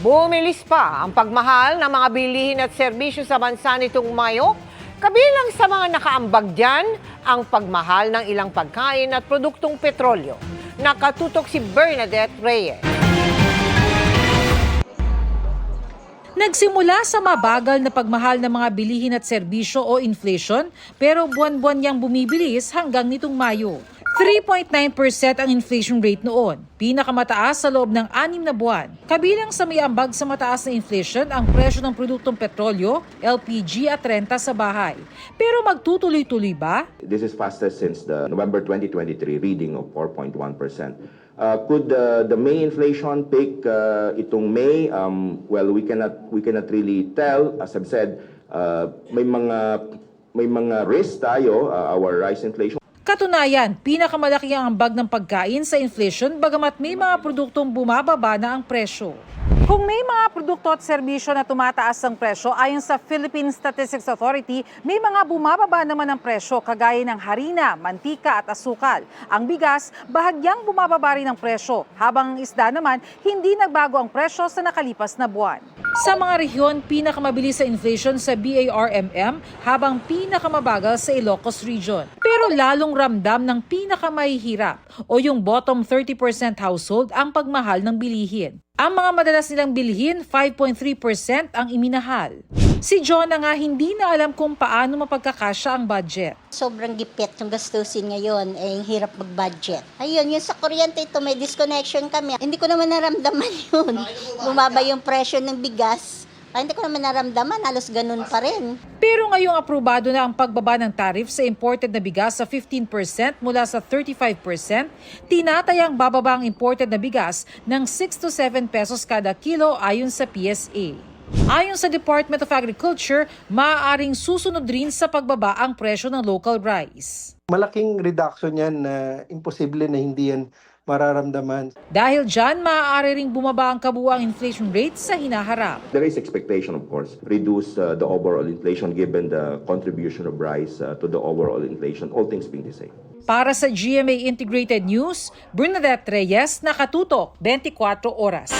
Bumilis pa ang pagmahal ng mga bilihin at serbisyo sa bansa nitong Mayo. Kabilang sa mga nakaambag dyan, ang pagmahal ng ilang pagkain at produktong petrolyo. Nakatutok si Bernadette Reyes. Nagsimula sa mabagal na pagmahal ng mga bilihin at serbisyo o inflation pero buwan-buwan niyang bumibilis hanggang nitong Mayo. 3.9% ang inflation rate noon, pinakamataas sa loob ng anim na buwan. Kabilang sa may ambag sa mataas na inflation ang presyo ng produktong petrolyo, LPG at renta sa bahay. Pero magtutuloy-tuloy ba? This is fastest since the November 2023 reading of 4.1%. Uh, could uh, the May inflation peak uh, itong May? Um, well, we cannot we cannot really tell. As I've said, uh, may mga may mga risk tayo uh, our rise inflation. Katunayan, pinakamalaki ang ambag ng pagkain sa inflation bagamat may mga produktong bumababa na ang presyo. Kung may mga produkto at serbisyo na tumataas ang presyo, ayon sa Philippine Statistics Authority, may mga bumababa naman ang presyo kagaya ng harina, mantika at asukal. Ang bigas, bahagyang bumababa rin ang presyo, habang ang isda naman, hindi nagbago ang presyo sa nakalipas na buwan. Sa mga rehiyon, pinakamabilis sa inflation sa BARMM habang pinakamamabagal sa Ilocos Region. Pero lalong ramdam ng pinakamahihirap o yung bottom 30% household ang pagmahal ng bilihin. Ang mga madalas nilang bilhin, 5.3% ang iminahal. Si Jonah nga hindi na alam kung paano mapagkakasya ang budget. sobrang gipit yung gastusin ngayon, eh, hirap mag-budget. Ayun, yung sa kuryente ito, may disconnection kami. Hindi ko naman naramdaman yun. Bumaba yung presyo ng bigas. Ay, hindi ko naman naramdaman, halos ganun pa rin. Pero ngayong aprobado na ang pagbaba ng tariff sa imported na bigas sa 15% mula sa 35%, tinatayang bababa ang imported na bigas ng 6 to 7 pesos kada kilo ayon sa PSA. Ayon sa Department of Agriculture, maaaring susunod rin sa pagbaba ang presyo ng local rice. malaking reduction yan na imposible na hindi yan mararamdaman. Dahil dyan, maaari ring bumaba ang kabuang inflation rate sa hinaharap. There is expectation, of course, reduce uh, the overall inflation given the contribution of rice uh, to the overall inflation, all things being the same. Para sa GMA Integrated News, Bernadette Reyes, Nakatutok, 24 Oras.